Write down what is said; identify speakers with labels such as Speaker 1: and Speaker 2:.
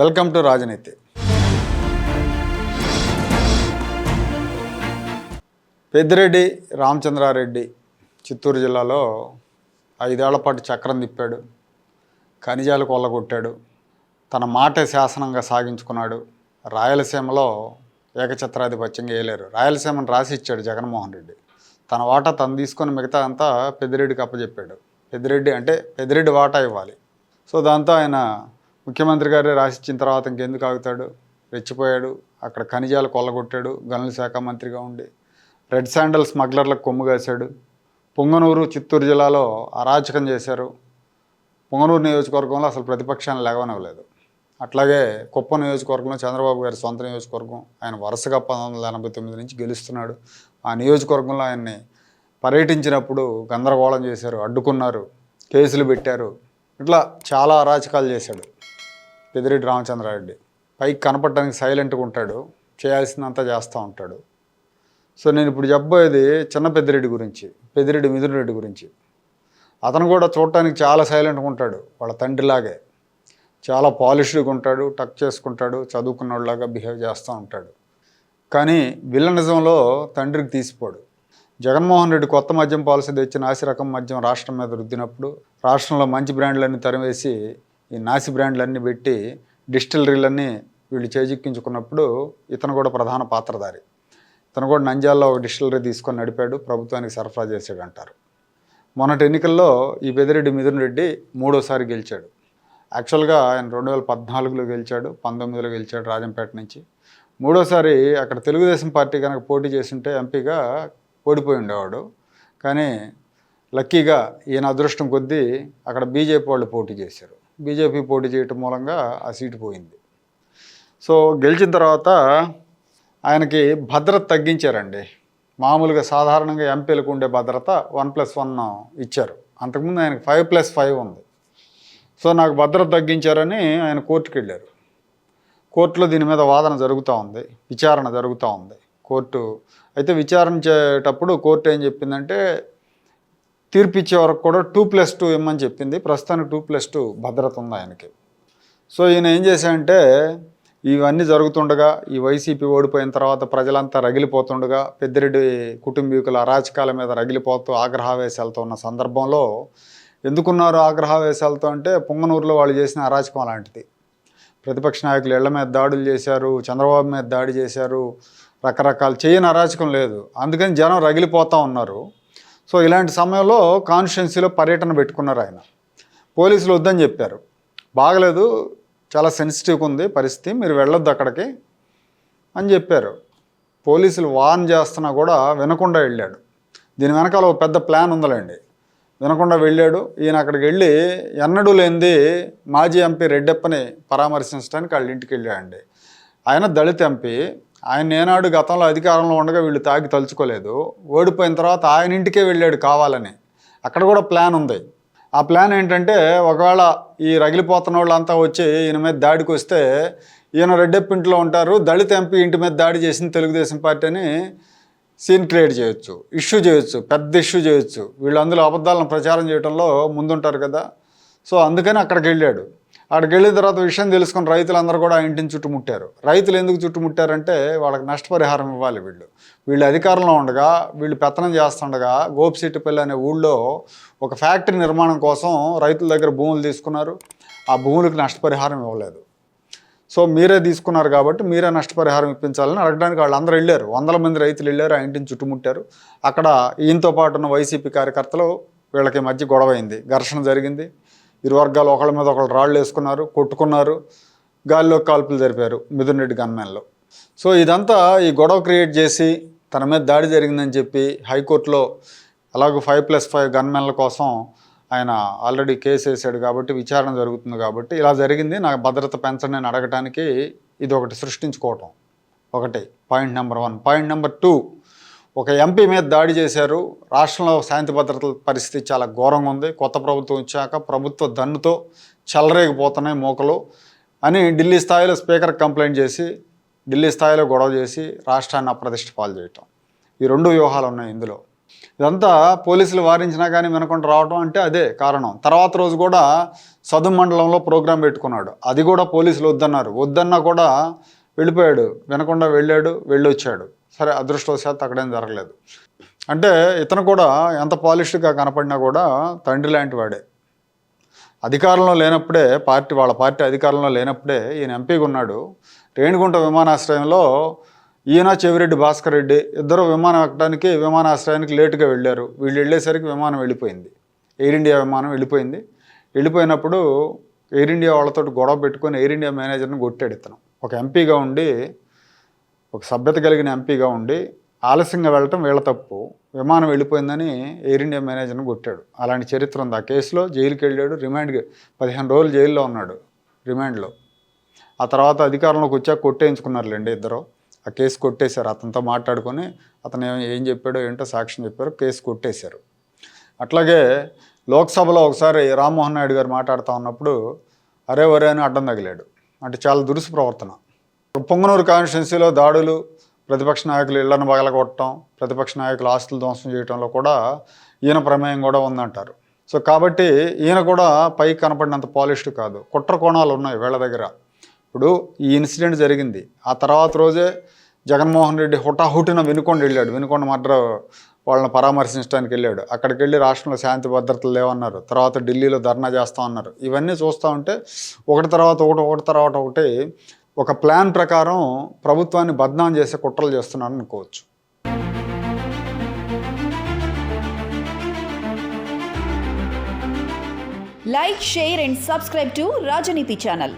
Speaker 1: Welcome to రాజనీతి. పెద్దిరెడ్డి రామచంద్రారెడ్డి చిత్తూరు జిల్లాలో ఐదేళ్ళ పాటు చక్రం తిప్పాడు ఖనిజాలు కొల్లగొట్టాడు తన మాట శాసనంగా సాగించుకున్నాడు. రాయలసీమలో ఏకఛత్రాధిపత్యంగా వేయలేరు రాయలసీమను రాసి ఇచ్చాడు జగన్మోహన్ రెడ్డి. తన వాటా తను తీసుకొని మిగతా అంతా పెద్దిరెడ్డికి అప్పచెప్పాడు పెద్దిరెడ్డి అంటే పెద్దిరెడ్డి వాటా ఇవ్వాలి. సో దాంతో ఆయన ముఖ్యమంత్రి గారు రాసిచ్చిన తర్వాత ఇంకెందుకు ఆగుతాడు? రెచ్చిపోయాడు. అక్కడ ఖనిజాలు కొల్లగొట్టాడు. గనుల శాఖ మంత్రిగా ఉండి రెడ్ శాండల్ స్మగ్లర్లకు కొమ్ము కాశాడు. పొంగనూరు చిత్తూరు జిల్లాలో అరాచకం చేశారు. పొంగనూరు నియోజకవర్గంలో అసలు ప్రతిపక్షాన్ని లేవనవ్వలేదు. అట్లాగే కుప్పం నియోజకవర్గంలో చంద్రబాబు గారి సొంత నియోజకవర్గం ఆయన వరుసగా పంతొమ్మిది వందల ఎనభై తొమ్మిది నుంచి గెలుస్తున్నాడు. ఆ నియోజకవర్గంలో ఆయన్ని పర్యటించినప్పుడు గందరగోళం చేశారు అడ్డుకున్నారు కేసులు పెట్టారు. ఇట్లా చాలా అరాచకాలు చేశాడు. పెదిరెడ్డి రామచంద్రారెడ్డి. పైకి కనపడడానికి సైలెంట్గా ఉంటాడు. చేయాల్సిందంతా చేస్తూ ఉంటాడు. సో నేను ఇప్పుడు చెప్పబోయేది చిన్న పెద్దిరెడ్డి గురించి పెద్దిరెడ్డి మిథున్ రెడ్డి గురించి. అతను కూడా చూడటానికి చాలా సైలెంట్గా ఉంటాడు. వాళ్ళ తండ్రిలాగే. చాలా పాలిష్డ్గా ఉంటాడు టక్ చేసుకుంటాడు చదువుకున్నోళ్ళలాగా బిహేవ్ చేస్తూ ఉంటాడు. కానీ విల్లనిజంలో తండ్రికి తీసిపోడు. జగన్మోహన్ రెడ్డి కొత్త మద్యం పాలసీ తెచ్చి నాసి రకం మద్యం రాష్ట్రం మీద రుద్దినప్పుడు రాష్ట్రంలో మంచి బ్రాండ్లన్నీ తరివేసి ఈ నాసి బ్రాండ్లన్నీ పెట్టి డిస్టిలరీలన్నీ వీళ్ళు చేజిక్కించుకున్నప్పుడు ఇతను కూడా ప్రధాన పాత్రధారి. ఇతను కూడా నంజాల్లో ఒక డిస్టిలరీ తీసుకొని నడిపాడు ప్రభుత్వానికి సరఫరా చేశాడు అంటారు. మొన్నటి ఎన్నికల్లో ఈ పెదిరెడ్డి మిథున్ రెడ్డి మూడోసారి గెలిచాడు. యాక్చువల్గా ఆయన రెండు వేల పద్నాలుగులో గెలిచాడు పంతొమ్మిదిలో గెలిచాడు రాజంపేట నుంచి. మూడోసారి అక్కడ తెలుగుదేశం పార్టీ కనుక పోటీ చేస్తుంటే ఎంపీగా ఓడిపోయి ఉండేవాడు. కానీ లక్కీగా ఈయన అదృష్టం కొద్దీ అక్కడ బీజేపీ వాళ్ళు పోటీ చేశారు. బీజేపీ పోటీ చేయటం మూలంగా ఆ సీటు పోయింది. సో గెలిచిన తర్వాత ఆయనకి భద్రత తగ్గించారండి. మామూలుగా సాధారణంగా ఎంపీలకు ఉండే భద్రత వన్ ప్లస్ వన్ ఇచ్చారు. అంతకుముందు ఆయనకు ఫైవ్ ప్లస్ ఫైవ్ ఉంది. సో నాకు భద్రత తగ్గించారని ఆయన కోర్టుకు వెళ్ళారు. కోర్టులో దీని మీద వాదన జరుగుతూ ఉంది విచారణ జరుగుతూ ఉంది. కోర్టు అయితే విచారణ చేసేటప్పుడు కోర్టు ఏం చెప్పిందంటే తీర్పు ఇచ్చే వరకు కూడా టూ ప్లస్ టూ ఇమ్మని చెప్పింది. ప్రస్తుతానికి టూ ప్లస్ టూ భద్రత ఉంది ఆయనకి. సో ఈయన ఏం చేశాడంటే ఇవన్నీ జరుగుతుండగా ఈ వైసీపీ ఓడిపోయిన తర్వాత ప్రజలంతా రగిలిపోతుండగా పెద్దిరెడ్డి కుటుంబీకుల అరాచకాల మీద రగిలిపోతూ ఆగ్రహావేశాలతో ఉన్న సందర్భంలో ఎందుకున్నారు ఆగ్రహావేశాలతో అంటే పొంగనూరులో వాళ్ళు చేసిన అరాచకం లాంటిది ప్రతిపక్ష నాయకులు ఇళ్ళ మీద దాడులు చేశారు చంద్రబాబు మీద దాడి చేశారు రకరకాల చేయని అరాచకం లేదు. అందుకని జనం రగిలిపోతూ ఉన్నారు. సో ఇలాంటి సమయంలో కాన్స్టిట్యున్సీలో పర్యటన పెట్టుకున్నారు ఆయన. పోలీసులు వద్దని చెప్పారు. బాగలేదు చాలా సెన్సిటివ్గా ఉంది పరిస్థితి మీరు వెళ్ళొద్దు అక్కడికి అని చెప్పారు. పోలీసులు వార్న్ చేస్తున్నా కూడా వినకుండా వెళ్ళాడు. దీని వెనకాల ఒక పెద్ద ప్లాన్ ఉందలేండి. వినకుండా వెళ్ళాడు. ఈయన అక్కడికి వెళ్ళి ఎన్నడూ లేనిది మాజీ ఎంపీ రెడ్డప్పని పరామర్శించడానికి వాళ్ళ ఇంటికి వెళ్ళాడండి. ఆయన దళిత ఎంపీ. ఆయన ఏనాడు గతంలో అధికారంలో ఉండగా వీళ్ళు తాగి తలుచుకోలేదు. ఓడిపోయిన తర్వాత ఆయన ఇంటికే వెళ్ళాడు కావాలని. అక్కడ కూడా ప్లాన్ ఉంది. ఆ ప్లాన్ ఏంటంటే ఒకవేళ ఈ రగిలిపోతున్న వాళ్ళంతా వచ్చి ఈయన మీద దాడికి వస్తే ఈయన రెడ్డెప్పింట్లో ఉంటారు. దళిత ఎంపీ ఇంటి మీద దాడి చేసింది తెలుగుదేశం పార్టీ అని సీన్ క్రియేట్ చేయొచ్చు ఇష్యూ చేయొచ్చు పెద్ద ఇష్యూ చేయొచ్చు. వీళ్ళు అందులో అబద్ధాలను ప్రచారం చేయడంలో ముందుంటారు కదా. సో అందుకని అక్కడికి వెళ్ళాడు. అక్కడికి వెళ్ళిన తర్వాత విషయం తెలుసుకుని రైతులందరూ కూడా ఆ ఇంటిని చుట్టుముట్టారు. రైతులు ఎందుకు చుట్టుముట్టారంటే వాళ్ళకి నష్టపరిహారం ఇవ్వాలి వీళ్ళు. వీళ్ళు అధికారంలో ఉండగా వీళ్ళు పెత్తనం చేస్తుండగా గోపిశెట్టిపల్లి అనే ఊళ్ళో ఒక ఫ్యాక్టరీ నిర్మాణం కోసం రైతుల దగ్గర భూములు తీసుకున్నారు. ఆ భూములకు నష్టపరిహారం ఇవ్వలేదు. సో మీరే తీసుకున్నారు కాబట్టి మీరే నష్టపరిహారం ఇప్పించాలని అడగడానికి వాళ్ళందరూ వెళ్ళారు. వందల మంది రైతులు వెళ్ళారు ఆ ఇంటిని చుట్టుముట్టారు. అక్కడ ఈయనతో పాటు ఉన్న వైసీపీ కార్యకర్తలు వీళ్ళకి మధ్య గొడవ అయింది ఘర్షణ జరిగింది. ఇరు వర్గాలు ఒకళ్ళ మీద ఒకళ్ళు రాళ్ళు వేసుకున్నారు కొట్టుకున్నారు గాలిలో కాల్పులు జరిపారు మిథున్ రెడ్డి గన్మెన్లో. సో ఇదంతా ఈ గొడవ క్రియేట్ చేసి తన మీద దాడి జరిగిందని చెప్పి హైకోర్టులో అలాగే ఫైవ్ ప్లస్ ఫైవ్ గన్మెన్ల కోసం ఆయన ఆల్రెడీ కేసు వేసాడు కాబట్టి విచారణ జరుగుతుంది కాబట్టి ఇలా జరిగింది. నాకు భద్రత పెంచండి అని అడగటానికి ఇది ఒకటి సృష్టించుకోవటం. ఒకటి point number one. Point number two ఒక ఎంపీ మీద దాడి చేశారు. రాష్ట్రంలో శాంతి భద్రతల పరిస్థితి చాలా ఘోరంగా ఉంది. కొత్త ప్రభుత్వం వచ్చాక ప్రభుత్వ దన్నుతో చెలరేగిపోతున్నాయి మోకలు అని ఢిల్లీ స్థాయిలో స్పీకర్ కంప్లైంట్ చేసి ఢిల్లీ స్థాయిలో గొడవ చేసి రాష్ట్రాన్ని అప్రతిష్ట పాలు చేయటం. ఈ రెండు వ్యూహాలు ఉన్నాయి ఇందులో. ఇదంతా పోలీసులు వారించినా కానీ వినకుండా రావడం అంటే అదే కారణం. తర్వాత రోజు కూడా సదు మండలంలో ప్రోగ్రాం పెట్టుకున్నాడు. అది కూడా పోలీసులు వద్దన్నారు. వద్దన్నా కూడా వెళ్ళిపోయాడు. వినకుండా వెళ్ళాడు. వెళ్ళొచ్చాడు. సరే అదృష్టవశాత్తు అక్కడేం జరగలేదు. అంటే ఇతను కూడా ఎంత పాలిష్డ్గా కనపడినా కూడా తండ్రి లాంటి వాడే. అధికారంలో లేనప్పుడే పార్టీ వాళ్ళ పార్టీ అధికారంలో లేనప్పుడే ఈయన ఎంపీగా ఉన్నాడు. రేణిగుంట విమానాశ్రయంలో ఈయన చెవిరెడ్డి భాస్కర్ రెడ్డి ఇద్దరు విమానం ఎక్కడానికి విమానాశ్రయానికి లేటుగా వెళ్ళారు. వీళ్ళు వెళ్ళేసరికి విమానం వెళ్ళిపోయింది. ఎయిర్ ఇండియా విమానం వెళ్ళిపోయింది. వెళ్ళిపోయినప్పుడు ఎయిర్ ఇండియా వాళ్ళతో గొడవ పెట్టుకొని ఎయిర్ ఇండియా మేనేజర్ని కొట్టాడు ఇతను. ఒక ఎంపీగా ఉండి ఒక సభ్యత కలిగిన ఎంపీగా ఉండి ఆలస్యంగా వెళ్ళటం వీళ్ళ తప్పు. విమానం వెళ్ళిపోయిందని ఎయిర్ ఇండియా మేనేజర్ని కొట్టాడు. అలాంటి చరిత్ర ఉంది. ఆ కేసులో జైలుకి వెళ్ళాడు. రిమాండ్కి పదిహేను రోజులు జైల్లో ఉన్నాడు రిమాండ్లో. ఆ తర్వాత అధికారంలోకి వచ్చాక కొట్టేయించుకున్నారులేండి ఇద్దరు. ఆ కేసు కొట్టేశారు. అతనితో మాట్లాడుకొని అతను ఏం- ఏం చెప్పాడో ఏంటో సాక్ష్యం చెప్పారు. కేసు కొట్టేశారు. అట్లాగే లోక్సభలో ఒకసారి రామ్మోహన్ నాయుడు గారు మాట్లాడుతూ ఉన్నప్పుడు అరే వరే అని అడ్డం తగిలాడు. అంటే చాలా దురుసు ప్రవర్తన. పొంగనూరు కాన్స్టిట్యున్సీలో దాడులు ప్రతిపక్ష నాయకులు ఇళ్ళను పగలగొట్టడం ప్రతిపక్ష నాయకులు ఆస్తులు ధ్వంసం చేయడంలో కూడా ఈయన ప్రమేయం కూడా ఉందంటారు. సో కాబట్టి ఈయన కూడా పైకి కనపడినంత పాలిష్డ్ కాదు. కుట్ర కోణాలు ఉన్నాయి వీళ్ళ దగ్గర. ఇప్పుడు ఈ ఇన్సిడెంట్ జరిగింది. ఆ తర్వాత రోజే జగన్మోహన్ రెడ్డి హుటాహుటిన వినుకొండ వెళ్ళాడు. వినుకొండ మర్ర వాళ్ళని పరామర్శించడానికి వెళ్ళాడు. అక్కడికి వెళ్ళి రాష్ట్రంలో శాంతి భద్రతలు లేవన్నారు. తర్వాత ఢిల్లీలో ధర్నా చేస్తా ఉన్నారు ఇవన్నీ చూస్తూ ఉంటే ఒకటి తర్వాత ఒకటి ఒకటి తర్వాత ఒకటి ఒక ప్లాన్ ప్రకారం ప్రభుత్వాన్ని బద్నాం చేసే కుట్రలు చేస్తున్నారు అనుకోవచ్చు.
Speaker 2: Like share and subscribe to Rajaneethi channel